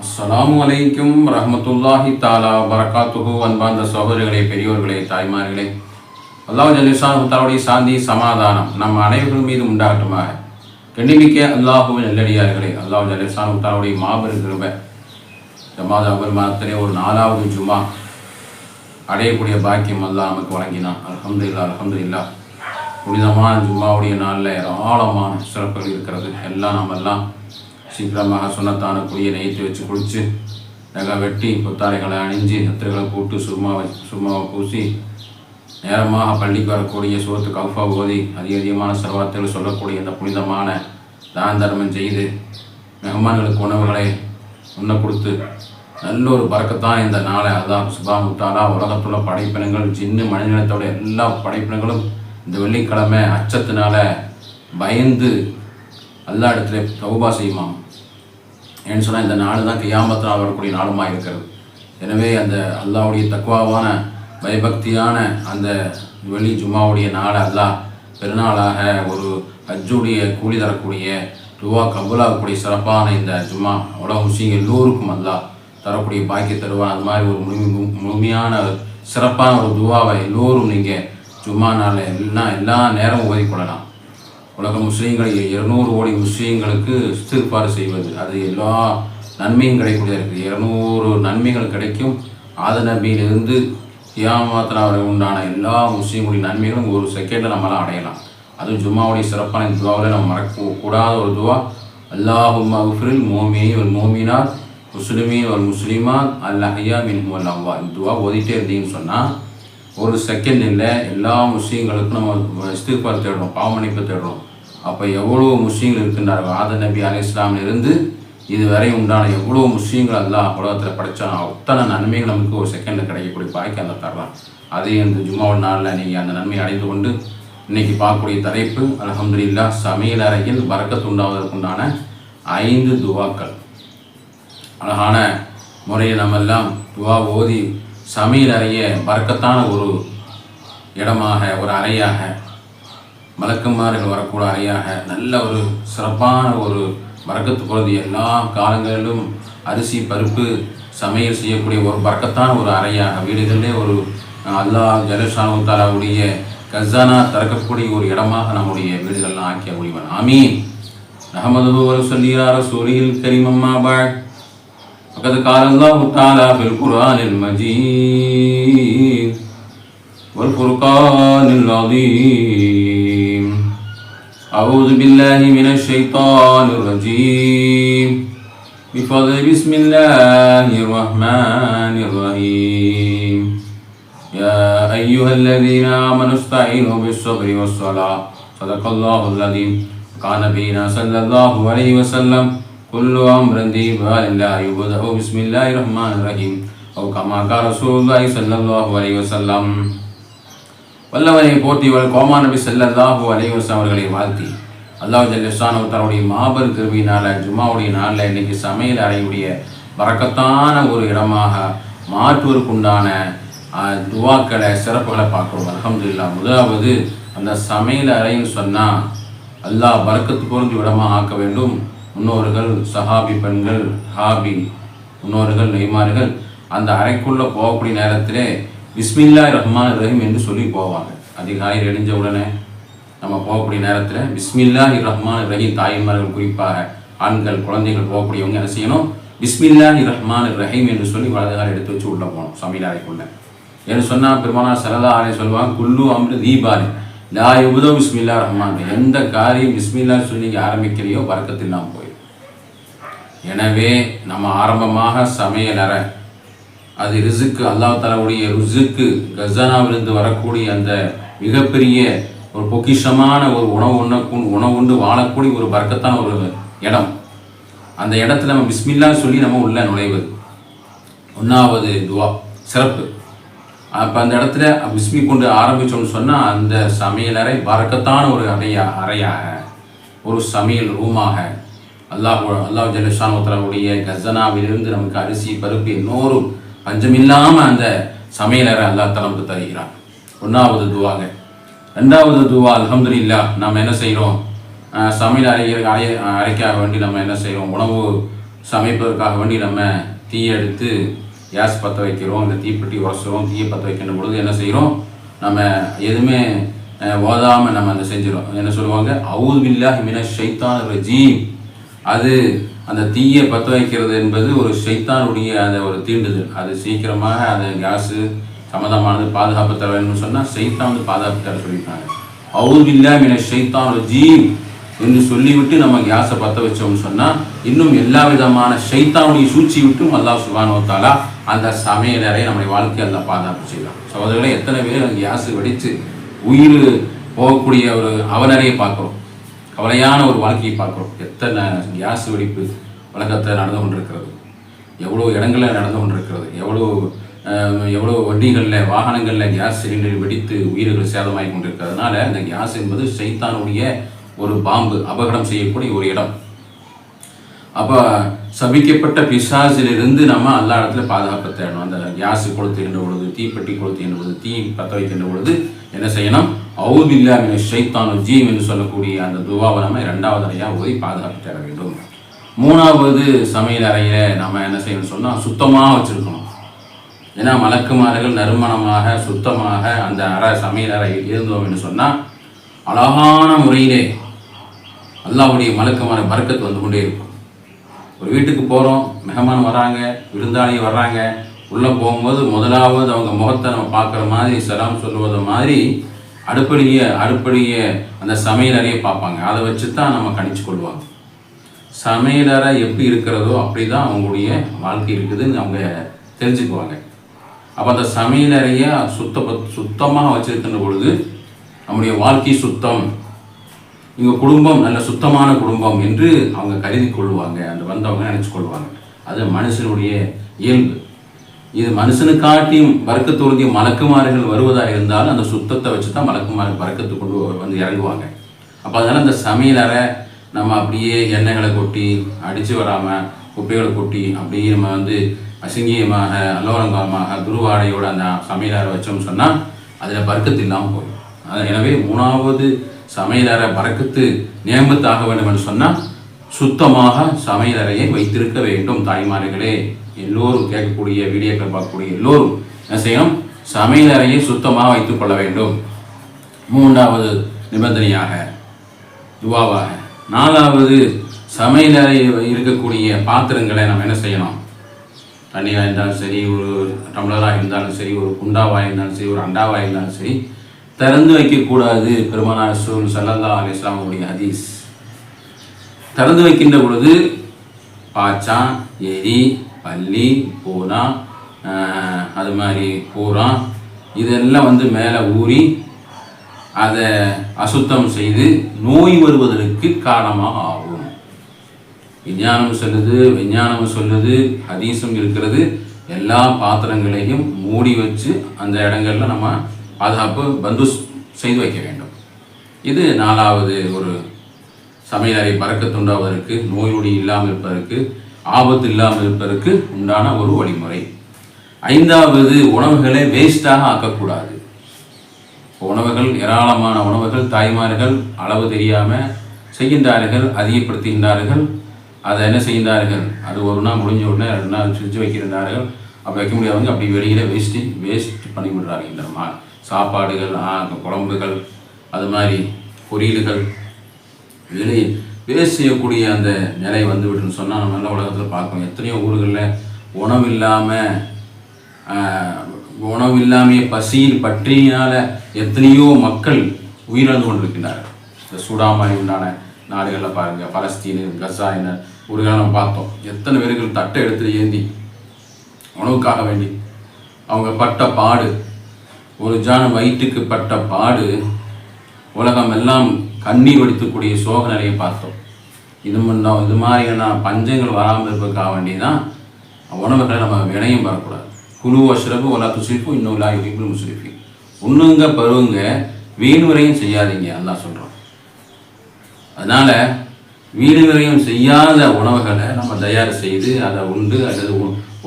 அஸ்ஸலாமு அலைக்கும் ரஹமத்துல்லாஹி தாலா வரகாத்துஹு அன்பார்ந்த சகோதரிகளே பெரியோர்களே தாய்மார்களே. அல்லாஹ் ஜல்லிசான் தாவுடைய சாந்தி சமாதானம் நம்ம அனைவர்கள் மீது உண்டாகட்டுமாக. கண்டிமிக்க அல்லாஹு நல்லடியார்களே அல்லாஹ் ஜல்லிசான் தாவுடைய மாபெரும் கிருபை. இந்த மாத அபர் மாதத்திலே ஒரு நாலாவது ஜுமா அடையக்கூடிய பாக்கியம் அல்லாஹ் நமக்கு வழங்கினான். அலமது இல்லா அலமது இல்லா புனிதமான ஜும்மாவுடைய நாளில் ஏராளமான சிறப்புகள் இருக்கிறது. எல்லாம் நம்ம எல்லாம் சீக்கிரமாக சுண்ணத்தான குடியை நெய்த்து வச்சு குளித்து நகை வெட்டி புத்தாடைகளை அணிஞ்சு நத்திரைகளை சும்மா சுருமாவை சும்மாவை பூசி நேரமாக பள்ளிக்கு வரக்கூடிய சோத்து கவுஃபா ஓதி அதிக அதிகமான செலவார்த்தைகள் சொல்லக்கூடிய இந்த புனிதமான தான தர்மம் செய்து மெஹமான்களுக்கு உணவுகளை உண்ண கொடுத்து நல்ல ஒரு பறக்கத்தான் இந்த நாளை அதான் சுபா உத்தாலா உலகத்துள்ள படைப்பினங்கள் சின்ன மனிதனத்தோட எல்லா படைப்பினங்களும் இந்த வெள்ளிக்கிழமை அச்சத்தினால பயந்து எல்லா இடத்துல தௌபா செய்யுமாம். ஏன்னு சொன்னால் இந்த நாடு தான் கியாமத்தில் வரக்கூடிய நாளுமாக இருக்கிறது. எனவே அந்த அல்லாவுடைய தக்குவாவான பயபக்தியான அந்த வெளி ஜும்மாவுடைய நாடு அல்லாஹ் பெருநாளாக ஒரு அஜுடைய கூலி தரக்கூடிய துவா கபுலாகக்கூடிய சிறப்பான இந்த ஜும்மா உலக முஸ்லீம் எல்லோருக்கும் அல்லாஹ் தரக்கூடிய பாக்கிய தருவான். அது மாதிரி ஒரு முழு முழுமையான சிறப்பான ஒரு துவாவை எல்லோரும் நீங்கள் ஜும்மா நாளில் எல்லாம் எல்லா நேரமும் ஓதிக்கொள்ளலாம். உலக முஸ்லீம்கள் இருநூறு கோடி முஸ்லீம்களுக்கு இஸ்திர்பாறு செய்வது. அது எல்லா நன்மையும் கிடைக்கக்கூடிய இருக்குது இருநூறு நன்மைகள் கிடைக்கும். ஆத நபியிலிருந்து கியாமத்தில் உண்டான எல்லா முஸ்லீமுடைய நன்மைகளும் ஒரு செகண்டில் நம்மளால் அடையலாம். அதுவும் ஜும்மாவுடைய சிறப்பான இந்த துவாவில் நம்ம மறக்க கூடாத ஒரு துவா. அல்லாஹும் மஃபிரில் மோமி ஒரு மோமினார் முஸ்லிமீன் ஒரு முஸ்லீமாத் அல்லஹையா மின் அவ்வா இந்த துவா ஓதிட்டே இருந்தீங்கன்னு சொன்னால் ஒரு செகண்ட் இல்லை எல்லா முஸ்லீம்களுக்கும் நம்ம இஸ்திஃபார் தேடுறோம் பாவமணிப்பு தேடுறோம். அப்போ எவ்வளோ முஸ்லீம்கள் இருக்கின்றார்கள்? ஆத நபி அலி இஸ்லாமிலிருந்து இதுவரை உண்டான எவ்வளோ முஸ்லீம்கள் எல்லாம் உலகத்தில் படித்தாங்க அத்தனை நன்மைகள் நமக்கு ஒரு செகண்டில் கிடைக்கக்கூடிய பாய்க்கு அந்த தரலாம் அதே இந்த ஜும்மாவல் நாளில் நீங்கள் அந்த நன்மையை அடைந்து கொண்டு இன்றைக்கி பார்க்கக்கூடிய தலைப்பு அலமதுல்லா சமையல் அறையில் வரக்கத்துண்டாவதற்குண்டான ஐந்து துவாக்கள். அழகான முறையை நம்ம எல்லாம் துவா ஓதி சமையல் அறைய பறக்கத்தான ஒரு இடமாக ஒரு அறையாக மலக்குமார்கள் வரக்கூடிய அறையாக நல்ல ஒரு சிறப்பான ஒரு பறக்கத்து பொழுது எல்லா காலங்களிலும் அரிசி பருப்பு சமையல் செய்யக்கூடிய ஒரு பறக்கத்தான ஒரு அறையாக வீடுகளிலே ஒரு அல்லாஹ் ஜலஷானு தாலாவுடைய கசானா திறக்கக்கூடிய ஒரு இடமாக நம்முடைய வீடுகள்லாம் ஆக்கிய முடிவன். ஆமீன். அகமது ஒரு சொல்லியார சூரியில் கரிமம்மா பாழ் فقد قال الله تعالى في القرآن المجيد والفرقان العظيم. أعوذ بالله من الشيطان الرجيم. بفضل بسم الله الرحمن الرحيم. يا أيها الذين آمنوا استعينوا بالصبر والصلاة. صدق الله العظيم. كان بينا صلى الله عليه وسلم كل أمر ذي بال لا يبدأ بسم الله الرحمن الرحيم أو كما قال رسول الله صلى الله عليه وسلم வல்லவனை போற்றியவர் கோமா நபி ஸல்லல்லாஹு அலைஹி வஸல்லம் அவர்களை வாழ்த்தி அல்லாஹ் ஜல்லிசானு தன்னுடைய மாபெரும் கிருபியினால ஜும்மாவுடைய நாளில் இன்னைக்கு சமையல் அறையுடைய பறக்கத்தான ஒரு இடமாக மாற்றுவதற்குண்டான ஆஹ், துவாக்களை சிறப்புகளை பார்க்குறோம் அல்ஹம்துலில்லாஹ் முதலாவது அந்த சமையல் அறைன்னு சொன்னால் அல்லாஹ் பறக்கத்து பொருந்தி இடமாக ஆக்க வேண்டும் முன்னோர்கள் சஹாபி பெண்கள் ஹாபி முன்னோர்கள் நெய்மார்கள் அந்த அறைக்குள்ளே போகக்கூடிய நேரத்திலே பிஸ்மில்லா ரஹ்மான் ரஹீம் என்று சொல்லி போவாங்க. அதிகாலை எழுஞ்ச உடனே நம்ம போகக்கூடிய நேரத்தில் பிஸ்மில்லா ரஹ்மான் ரஹீம் தாய்மார்கள் குறிப்பாக ஆண்கள் குழந்தைகள் போகக்கூடியவங்க என்ன செய்யணும்? பிஸ்மில்லா ரஹ்மான் ரஹீம் என்று சொல்லி வலதுகால் எடுத்து வச்சு உள்ளே போகணும் சமையல் அறைக்குள்ள. என்று சொன்னால் பெருமானார் சரதா ஆலை சொல்லுவாங்க குல்லு அம்ரு தீபாலி. லா யுபுதோ பிஸ்மில்லா ரஹ்மான் எந்த காரியம் பிஸ்மில்லா சொல்லி நீங்கள் ஆரம்பிக்கிறையோ வர்க்கத்தில் நான் போய் எனவே நம்ம ஆரம்பமாக சமையலறை அது ரிசுக்கு அல்லாஹ் தலாவுடைய ருசுக்கு கசானாவிலிருந்து வரக்கூடிய அந்த மிகப்பெரிய ஒரு பொக்கிஷமான ஒரு உணவு உண்ண உணவு உண்டு வாழக்கூடிய ஒரு பறக்கத்தான ஒரு இடம். அந்த இடத்துல நம்ம பிஸ்மில்லா சொல்லி நம்ம உள்ளே நுழைவது. ஒன்றாவது துவா சிறப்பு. அப்போ அந்த இடத்துல பிஸ்மி கொண்டு ஆரம்பித்தோம்னு சொன்னால் அந்த சமையலறை பறக்கத்தான ஒரு அறையா அறையாக ஒரு சமையல் ரூமாக அல்லாஹ் அல்லாஹ் ஜலஷானுடைய கசனாவிலிருந்து நமக்கு அரிசி பருப்பு இன்னொரும் பஞ்சமில்லாமல் அந்த சமையலறை அல்லாஹ் நமக்கு தருகிறான். ஒன்றாவது துவாங்க. ரெண்டாவது துவா அல்ஹம்துனில்லா நம்ம என்ன செய்கிறோம் சமையல் அறைய அறைய அரைக்காக வேண்டி நம்ம என்ன செய்கிறோம் உணவு சமைப்பதற்காக வேண்டி நம்ம தீயை எடுத்து கேஸ் பற்ற வைக்கிறோம். இல்லை தீப்பெட்டி உரசுகிறோம் தீயை பற்ற வைக்கின்ற பொழுது என்ன செய்கிறோம் நம்ம எதுவுமே ஓதாமல் நம்ம அதை செஞ்சிடும் என்ன சொல்லுவாங்க? அவுது பில்லாஹி மின ஷைத்தான் ரஜீம். அது அந்த தீயை பற்ற வைக்கிறது என்பது ஒரு ஷைத்தானுடைய அந்த ஒரு தீண்டுதல். அது சீக்கிரமாக அந்த கேஸு சம்மந்தமானது பாதுகாப்பு தர வேணும்னு சொன்னால் சைத்தான் வந்து பாதுகாப்பு தர சொல்லியிருக்காங்க. அவுதில்லா மின ஷைத்தான் ரஜீம் என்று சொல்லிவிட்டு நம்ம கேஸை பற்ற வச்சோம்னு சொன்னால் இன்னும் எல்லா விதமான சைத்தானுடைய சூழ்ச்சி விட்டும் அல்லாஹ் சுபானோ அந்த சமையலறை நம்முடைய வாழ்க்கையை எல்லாம் பாதுகாப்பு செய்யலாம் சகோதரர்களை எத்தனை பேர் கேஸு வெடித்து உயிர் போகக்கூடிய ஒரு அவலறையை பார்க்குறோம். கவலையான ஒரு வாழ்க்கையை பார்க்குறோம். எத்தனை கேஸ் வெடிப்பு வழக்கத்தை நடந்து கொண்டிருக்கிறது? எவ்வளோ இடங்களில் நடந்து கொண்டிருக்கிறது? எவ்வளோ எவ்வளோ வண்டிகளில் வாகனங்களில் கேஸ் சிலிண்டர் வெடித்து உயிர்கள் சேதமாகி கொண்டிருக்கிறதுனால அந்த கேஸ் என்பது சைத்தானுடைய ஒரு பாம்பு அபகடம் செய்யக்கூடிய ஒரு இடம். அப்போ சபிக்கப்பட்ட பிசாசிலிருந்து நம்ம எல்லா இடத்துல பாதுகாப்பு தேடணும். அந்த கேஸ் கொளுத்துகின்ற பொழுது தீப்பெட்டி கொளுத்துகின்ற பொழுது தீ பற்ற வைக்கின்ற பொழுது என்ன செய்யணும்? அவுதில்லா மின ஷைத்தானு ஜீம் என்று சொல்லக்கூடிய அந்த துவாவை நம்ம இரண்டாவது அறையாக ஓதி பாதுகாப்பு தேட வேண்டும். மூணாவது சமையல் அறையை நம்ம என்ன செய்யணும்னு சொன்னால் சுத்தமாக வச்சுருக்கணும். ஏன்னா மலக்குமார்கள் நறுமணமாக சுத்தமாக அந்த அறை சமையல் அறையில் இருந்தோம் என்று சொன்னால் அழகான முறையிலே அல்லாவுடைய மலக்குமான பறக்கத்து வந்து கொண்டே இருக்கும். ஒரு வீட்டுக்கு போகிறோம் மெஹமான் வராங்க விருந்தாளி வர்றாங்க உள்ளே போகும்போது முதலாவது அவங்க முகத்தை நம்ம பார்க்குற மாதிரி சலாம் சொல்லுவது மாதிரி அடுப்படிய அடுப்படிய அந்த சமையலறையை பார்ப்பாங்க. அதை வச்சு தான் நம்ம கணிச்சு கொள்வாங்க. சமையலறை எப்படி இருக்கிறதோ அப்படி தான் அவங்களுடைய வாழ்க்கை இருக்குதுன்னு அவங்க தெரிஞ்சுக்குவாங்க. அப்போ அந்த சமையலறையை சுத்த சுத்தமாக வச்சுருக்கின்ற பொழுது நம்முடைய வாழ்க்கை சுத்தம் இவங்க குடும்பம் நல்ல சுத்தமான குடும்பம் என்று அவங்க கருதி கொள்வாங்க அந்த வந்தவங்க நினைச்சு கொள்வாங்க. அது மனுஷனுடைய இயல்பு. இது மனுஷனுக்காட்டியும் வர்க்கத்தொழுதிய மலக்குமார்கள் வருவதாக இருந்தாலும் அந்த சுத்தத்தை வச்சு தான் மலக்குமார்கள் வர்க்கத்து கொண்டு வந்து இறங்குவாங்க. அப்போ அதனால் அந்த சமையலறை நம்ம அப்படியே எண்ணெய்களை கொட்டி அடித்து வராமல் குப்பைகளை கொட்டி அப்படியே நம்ம வந்து அசிங்கியமாக அலோரங்கமாக துருவாடையோட அந்த சமையலறை வச்சோம்னு சொன்னால் அதில் பறக்கத்து இல்லாமல் போகும் எனவே மூணாவது சமையலறை பறக்கத்து நியமத்தாக வேண்டும் என்று சொன்னால் சுத்தமாக சமையலறையை வைத்திருக்க வேண்டும் தாய்மார்களே. எல்லோரும் கேட்கக்கூடிய வீடியோக்கள் பார்க்கக்கூடிய எல்லோரும் என்ன செய்யணும்? சமையலறையை சுத்தமாக வைத்துக் கொள்ள வேண்டும். மூன்றாவது நிபந்தனையாக துவாவாக. நாலாவது சமையலறை இருக்கக்கூடிய பாத்திரங்களை நம்ம என்ன செய்யணும்? தண்ணியாக இருந்தாலும் சரி ஒரு டம்ளராக இருந்தாலும் சரி ஒரு குண்டாவாக இருந்தாலும் சரி ஒரு அண்டாவாக இருந்தாலும் சரி திறந்து வைக்கக்கூடாது பெருமானார் ரசூல் சல்லல்லா அலிஸ்லாமுடைய ஹதீஸ். திறந்து வைக்கின்ற பொழுது பாச்சான் எரி பள்ளி பூரா அது மாதிரி பூரா இதெல்லாம் வந்து மேலே ஊறி அதை அசுத்தம் செய்து நோய் வருவதற்கு காரணமாக ஆகும். விஞ்ஞானம் சொல்லுது விஞ்ஞானம் சொல்லுது ஹதீஸும் இருக்கிறது. எல்லா பாத்திரங்களையும் மூடி வச்சு அந்த இடங்கள்ல நம்ம பாதுகாப்பு பந்துஸ் செய்து வைக்க வேண்டும். இது நாலாவது ஒரு சமையலறை பறக்கத்துண்டாவதற்கு நோய் நொடி இல்லாமல் இருப்பதற்கு ஆபத்து இல்லாமல் இருப்பதற்கு உண்டான ஒரு வழிமுறை. ஐந்தாவது உணவுகளை வேஸ்டாக ஆக்கக்கூடாது. உணவுகள் ஏராளமான உணவுகள் தாய்மார்கள் அளவு தெரியாமல் செய்கின்றார்கள் அதிகப்படுத்துகின்றார்கள். அதை என்ன செய்கின்றார்கள்? அது ஒரு நாள் முடிஞ்ச உடனே ரெண்டு நாள் செஞ்சு வைக்கின்றார்கள். அப்போ வைக்க முடியாதவங்க அப்படி வெளியில் வேஸ்ட்டு வேஸ்ட் பண்ணி விடுறாங்க இந்த சாப்பாடுகள் குழம்புகள் அது மாதிரி பொரியல்கள். இதில் வேஸ்ட் செய்யக்கூடிய அந்த நிலை வந்து விட்டுன்னு சொன்னால் நம்ம நல்ல உலகத்தில் பார்க்கணும் எத்தனையோ ஊர்களில் உணவு இல்லாமல் உணவு இல்லாமைய பசியில் பற்றியினால் எத்தனையோ மக்கள் உயிரிழந்து கொண்டிருக்கிறார்கள் இந்த சூடாமாரி உண்டான நாடுகளில் பாருங்கள் பலஸ்தீனு கசா ஒரு ஊர்களை பார்த்தோம். எத்தனை பேர்கள் தட்டை எடுத்து ஏந்தி உணவுக்காக வேண்டி அவங்க பட்ட பாடு ஒரு ஜான வயிற்றுக்கு பட்ட பாடு உலகம் எல்லாம் கண்ணீர் வடித்துக்கூடிய சோக நிலையை பார்த்தோம். இது முன்னா இது மாதிரியான பஞ்சங்கள் வராமல் இருப்பதுக்காக வேண்டி தான் உணவுகளை நம்ம வினையும் வரக்கூடாது. குழு அஷ்ரபு ஒலா துசிப்பு இன்னும் லா யுகிபுல் முஸ்ரிஃபி உண்ணுங்க பருவுங்க வீண் செய்யாதீங்க அதான் சொல்கிறோம் அதனால் வீடுமுறையும் செய்யாத உணவுகளை நம்ம தயார் செய்து அதை உண்டு அல்லது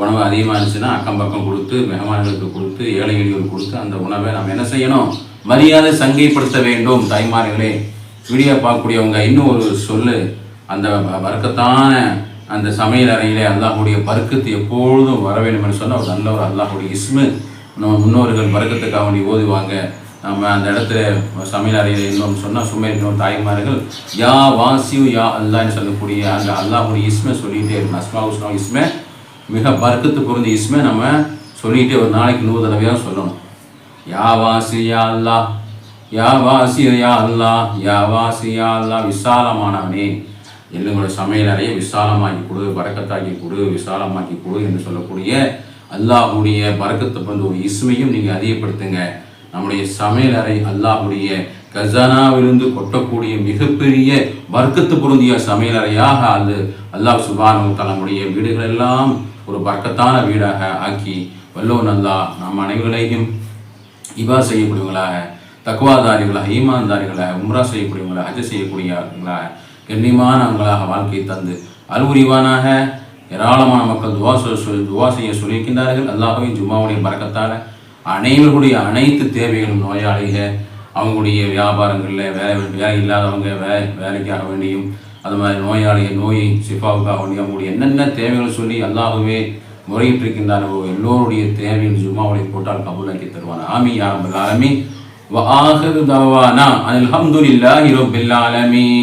உணவு அதிகமாக இருந்துச்சுன்னா அக்கம் பக்கம் கொடுத்து மெகமான்களுக்கு கொடுத்து ஏழை எளியோர் கொடுத்து அந்த உணவை நம்ம என்ன செய்யணும்? மரியாதை சங்கைப்படுத்த வேண்டும். தாய்மார்களே வீடியோ பார்க்கக்கூடியவங்க இன்னும் ஒரு சொல்லு. அந்த வர்க்கத்தான அந்த சமையல் அறையிலே அல்லாஹுடைய பருக்கத்து எப்பொழுதும் வர வேண்டும் என்று சொன்னால் ஒரு நல்ல ஒரு அல்லாஹுடைய இஸ்மு. நம்ம முன்னோர்கள் பருக்கத்துக்காக வேண்டி ஓதுவாங்க நம்ம அந்த இடத்துல சமையல் அறையில் இன்னொன்று சொன்னால் சும்மா இன்னொரு தாய்மார்கள் யா வாசியு யா அல்லான்னு சொல்லக்கூடிய அந்த அல்லாஹுடைய இஸ்மை சொல்லிகிட்டே இருக்கும் அஸ்மா உஸ்மா இஸ்மை மிக பறக்கத்து பொருந்த இஸ்மே நம்ம சொல்லிகிட்டே ஒரு நாளைக்கு நூறு தடவையாக சொல்லணும். யா வாசி யா அல்லா யா வாசி யா அல்லா யா வாசி யா அல்லா விசாலமானவனே எங்களுடைய சமையலறையை விசாலமாக்கி கொடு பறக்கத்தாக்கி கொடு விசாலமாக்கி கொடு என்று சொல்லக்கூடிய அல்லாஹுடைய பறக்கத்தை வந்து ஒரு இஸ்மையும் நீங்கள் அதிகப்படுத்துங்க. நம்முடைய சமையல் அறை அல்லாஹுடைய கஜானாவிலிருந்து கொட்டக்கூடிய மிகப்பெரிய வர்க்கத்து பொருந்திய சமையல் அறையாக அது அல்லாஹ் சுபானு நம்முடைய வீடுகளெல்லாம் ஒரு வர்க்கத்தான வீடாக ஆக்கி வல்லோ நல்லா நம் அனைவர்களையும் இபா செய்யக்கூடியவங்களாக தக்குவாதாரிகளாக ஈமான்தாரிகளாக உம்ரா செய்யக்கூடியவங்களாக ஹஜ் செய்யக்கூடியவர்களாக கண்ணியமானவங்களாக வாழ்க்கை தந்து அல்புரிவானாக ஏராளமான மக்கள் துவா சொல் துவா செய்ய சொல்லியிருக்கின்றார்கள். அல்லாஹவே ஜும்மாவுடைய பறக்கத்தால் அனைவருடைய அனைத்து தேவைகளும் நோயாளிக அவங்களுடைய வியாபாரங்களில் வேலை வேலை இல்லாதவங்க வே வேலைக்காக வேண்டியும் அது மாதிரி நோயாளிகள் நோய் சிஃபாவுக்காக வேண்டியும் அவங்களுடைய என்னென்ன தேவைகள் சொல்லி அல்லாஹுவே முறையிட்டிருக்கின்றார்களோ எல்லோருடைய தேவையின் ஜும்மாவுடைய போட்டால் கபூலாக்கி தருவான் ஆமி யாரம்பல் ஆலமி وآخر دعوانا أن الحمد لله رب العالمين